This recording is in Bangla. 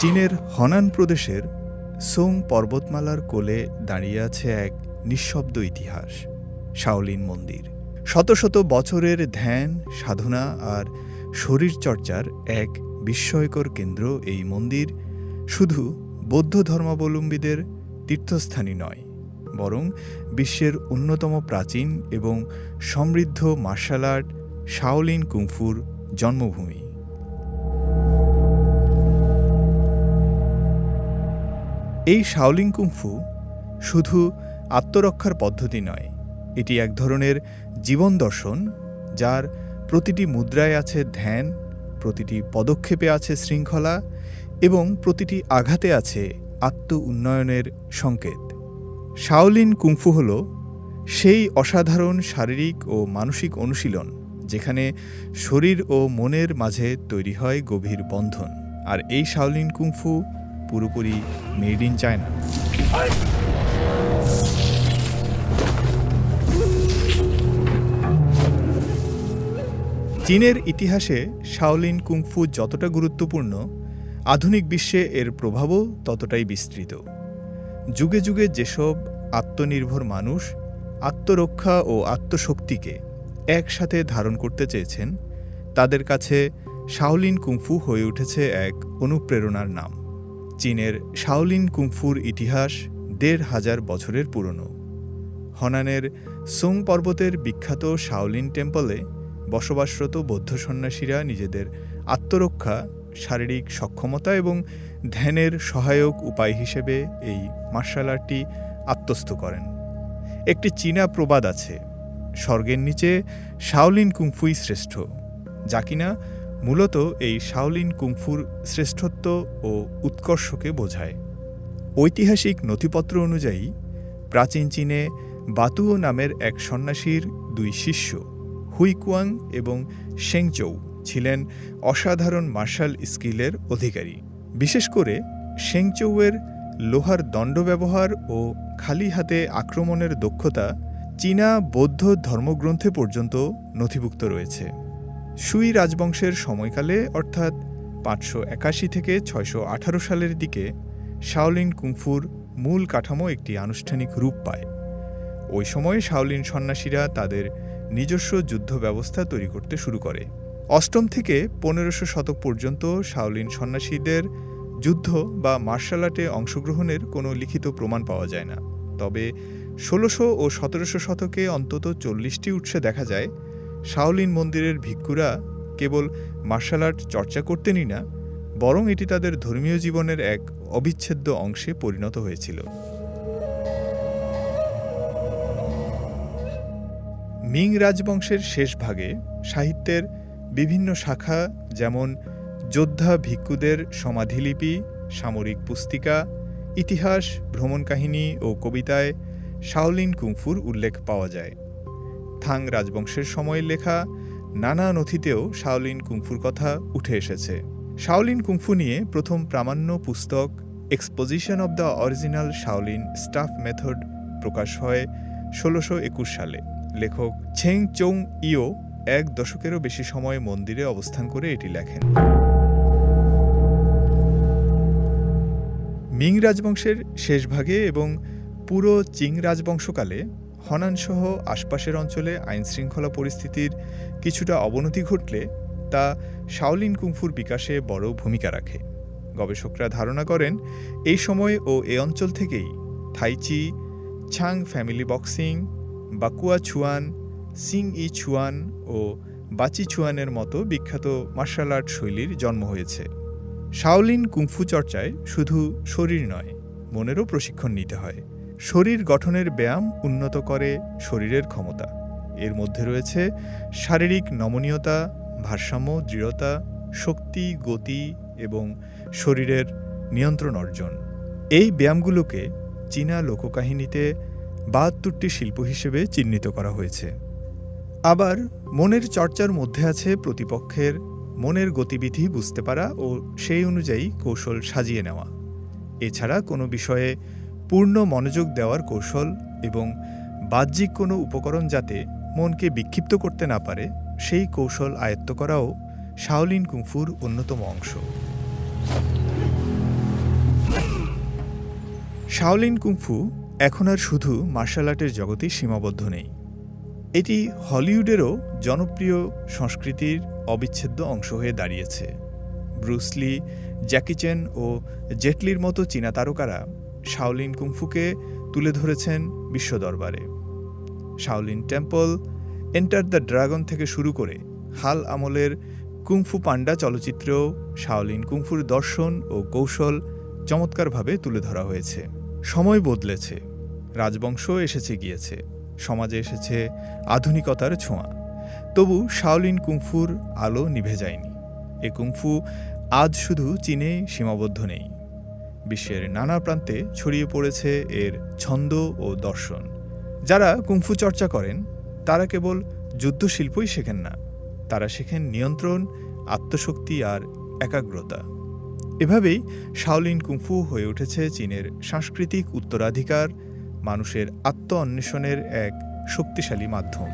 চীনের হনান প্রদেশের সোং পর্বতমালার কোলে দাঁড়িয়ে আছে এক নিঃশব্দ ইতিহাস, শাওলিন মন্দির। শত শত বছরের ধ্যান, সাধনা আর শরীরচর্চার এক বিস্ময়কর কেন্দ্র এই মন্দির। শুধু বৌদ্ধ ধর্মাবলম্বীদের তীর্থস্থানই নয় বরং বিশ্বের অন্যতম প্রাচীন এবং সমৃদ্ধ মার্শাল আর্ট শাওলিন কুংফুর জন্মভূমি। এই শাওলিন কুংফু শুধু আত্মরক্ষার পদ্ধতি নয়, এটি এক ধরনের জীবন দর্শন যার প্রতিটি মুদ্রায় আছে ধ্যান, প্রতিটি পদক্ষেপে আছে শৃঙ্খলা এবং প্রতিটি আঘাতে আছে আত্ম উন্নয়নের সংকেত। শাওলিন কুংফু হল সেই অসাধারণ শারীরিক ও মানসিক অনুশীলন যেখানে শরীর ও মনের মাঝে তৈরি হয় গভীর বন্ধন। আর এই শাওলিন কুংফু পুরোপুরি মেড ইন চায়না। চীনের ইতিহাসে শাওলিন কুংফু যতটা গুরুত্বপূর্ণ, আধুনিক বিশ্বে এর প্রভাবও ততটাই বিস্তৃত। যুগে যুগে যেসব আত্মনির্ভর মানুষ আত্মরক্ষা ও আত্মশক্তিকে একসাথে ধারণ করতে চেয়েছেন, তাদের কাছে শাওলিন কুংফু হয়ে উঠেছে এক অনুপ্রেরণার নাম। চীনের শাওলিন কুংফুর ইতিহাস দেড় হাজার বছরের পুরনো। হনানের সোং পর্বতের বিখ্যাত শাওলিন টেম্পলে বসবাসরত বৌদ্ধ সন্ন্যাসীরা নিজেদের আত্মরক্ষা শারীরিক সক্ষমতা এবং ধ্যানের সহায়ক উপায় হিসেবে এই মার্শাল আর্টটি আত্মস্থ করেন। একটি চীনা প্রবাদ আছে, স্বর্গের নিচে শাওলিন কুংফুই শ্রেষ্ঠ, যা কিনা মূলত এই শাওলিন কুংফুর শ্রেষ্ঠত্ব ও উৎকর্ষকে বোঝায়। ঐতিহাসিক নথিপত্র অনুযায়ী, প্রাচীন চীনে বাতুও নামের এক সন্ন্যাসীর দুই শিষ্য, হুইকুয়াং এবং শেংচৌ ছিলেন অসাধারণ মার্শাল স্কিলের অধিকারী। বিশেষ করে শেংচৌয়ের লোহার দণ্ড ব্যবহার ও খালি হাতে আক্রমণের দক্ষতা চীনা বৌদ্ধ ধর্মগ্রন্থে পর্যন্ত নথিভুক্ত রয়েছে। সুই রাজবংশের সময়কালে, অর্থাৎ পাঁচশো একাশি থেকে ছয়শো আঠারো সালের দিকে, শাওলিন কুংফুর মূল কাঠামো একটি আনুষ্ঠানিক রূপ পায়। ওই সময়ে শাওলিন সন্ন্যাসীরা তাদের নিজস্ব যুদ্ধ ব্যবস্থা তৈরি করতে শুরু করে। অষ্টম থেকে পনেরোশো শতক পর্যন্ত শাওলিন সন্ন্যাসীদের যুদ্ধ বা মার্শাল আর্টে অংশগ্রহণের কোনো লিখিত প্রমাণ পাওয়া যায় না। তবে ষোলোশো ও সতেরোশো শতকে অন্তত চল্লিশটি উৎসে দেখা যায়, শাওলিন মন্দিরের ভিক্ষুরা কেবল মার্শাল আর্ট চর্চা করতেনই না, বরং এটি তাদের ধর্মীয় জীবনের এক অবিচ্ছেদ্য অংশে পরিণত হয়েছিল। মিং রাজবংশের শেষ ভাগে সাহিত্যের বিভিন্ন শাখা, যেমন যোদ্ধা ভিক্ষুদের সমাধিলিপি, সামরিক পুস্তিকা, ইতিহাস, ভ্রমণ কাহিনী ও কবিতায় শাওলিন কুংফুর উল্লেখ পাওয়া যায়। থাং রাজবংশের সময়ে লেখা নানা নথিতেও শাওলিন কুংফুর কথা উঠে এসেছে। শাওলিন কুংফু নিয়ে প্রথম প্রামাণ্য পুস্তক exposition of the original Shaolin staff method প্রকাশ হয় ষোলোশো একুশ সালে। লেখক ছেং চৌং ইও এক দশকেরও বেশি সময় মন্দিরে অবস্থান করে এটি লেখেন। মিং রাজবংশের শেষ ভাগে এবং পুরো চিং রাজবংশকালে হনানসহ আশপাশের অঞ্চলে আইনশৃঙ্খলা পরিস্থিতির কিছুটা অবনতি ঘটলে তা শাওলিন কুংফুর বিকাশে বড় ভূমিকা রাখে। গবেষকরা ধারণা করেন, এই সময় ও এ অঞ্চল থেকেই tai chi, Chang family boxing, বাকুয়া ছুয়ান Singh ই ছুয়ান ও বাচি ছুয়ানের মতো বিখ্যাত মার্শাল আর্ট শৈলীর জন্ম হয়েছে। শাওলিন কুংফু চর্চায় শুধু শরীর নয়, মনেরও প্রশিক্ষণ নিতে হয়। শরীর গঠনের ব্যায়াম উন্নত করে শরীরের ক্ষমতা। এর মধ্যে রয়েছে শারীরিক নমনীয়তা, ভারসাম্য, দৃঢ়তা, শক্তি, গতি এবং শরীরের নিয়ন্ত্রণ অর্জন। এই ব্যায়ামগুলোকে চীনা লোককাহিনীতে বাহাত্তরটি শিল্প হিসেবে চিহ্নিত করা হয়েছে। আবার মনের চর্চার মধ্যে আছে প্রতিপক্ষের মনের গতিবিধি বুঝতে পারা ও সেই অনুযায়ী কৌশল সাজিয়ে নেওয়া। এছাড়া কোনো বিষয়ে পূর্ণ মনোযোগ দেওয়ার কৌশল এবং বাহ্যিক কোনো উপকরণ যাতে মনকে বিক্ষিপ্ত করতে না পারে, সেই কৌশল আয়ত্ত করাও শাওলিন কুংফুর অন্যতম অংশ। শাওলিন কুংফু এখন আর শুধু মার্শাল আর্টের জগতেই সীমাবদ্ধ নেই। এটি হলিউডেরও জনপ্রিয় সংস্কৃতির অবিচ্ছেদ্য অংশ হয়ে দাঁড়িয়েছে। ব্রুসলি জ্যাকি চেন ও জেটলির মতো চীনা তারকারা শাওলিন কুংফুকে তুলে ধরেছেন বিশ্ব দরবারে। Shaolin temple, enter the dragon থেকে শুরু করে হাল আমলের কুংফু পান্ডা চলচ্চিত্রেও শাওলিন কুংফুর দর্শন ও কৌশল চমৎকারভাবে তুলে ধরা হয়েছে। সময় বদলেছে রাজবংশ এসেছে গিয়েছে। সমাজে এসেছে আধুনিকতার ছোঁয়া। তবু শাওলিন কুংফুর আলো নিভে যায়নি। এ কুংফু আজ শুধু চীনে সীমাবদ্ধ নেই। বিশ্বের নানা প্রান্তে ছড়িয়ে পড়েছে এর ছন্দ ও দর্শন। যারা কুংফু চর্চা করেন, তারা কেবল যুদ্ধশিল্পই শেখেন না, তারা শেখেন নিয়ন্ত্রণ, আত্মশক্তি আর একাগ্রতা। এভাবেই শাওলিন কুংফু হয়ে উঠেছে চীনের সাংস্কৃতিক উত্তরাধিকার মানুষের আত্ম অন্বেষণের এক শক্তিশালী মাধ্যম।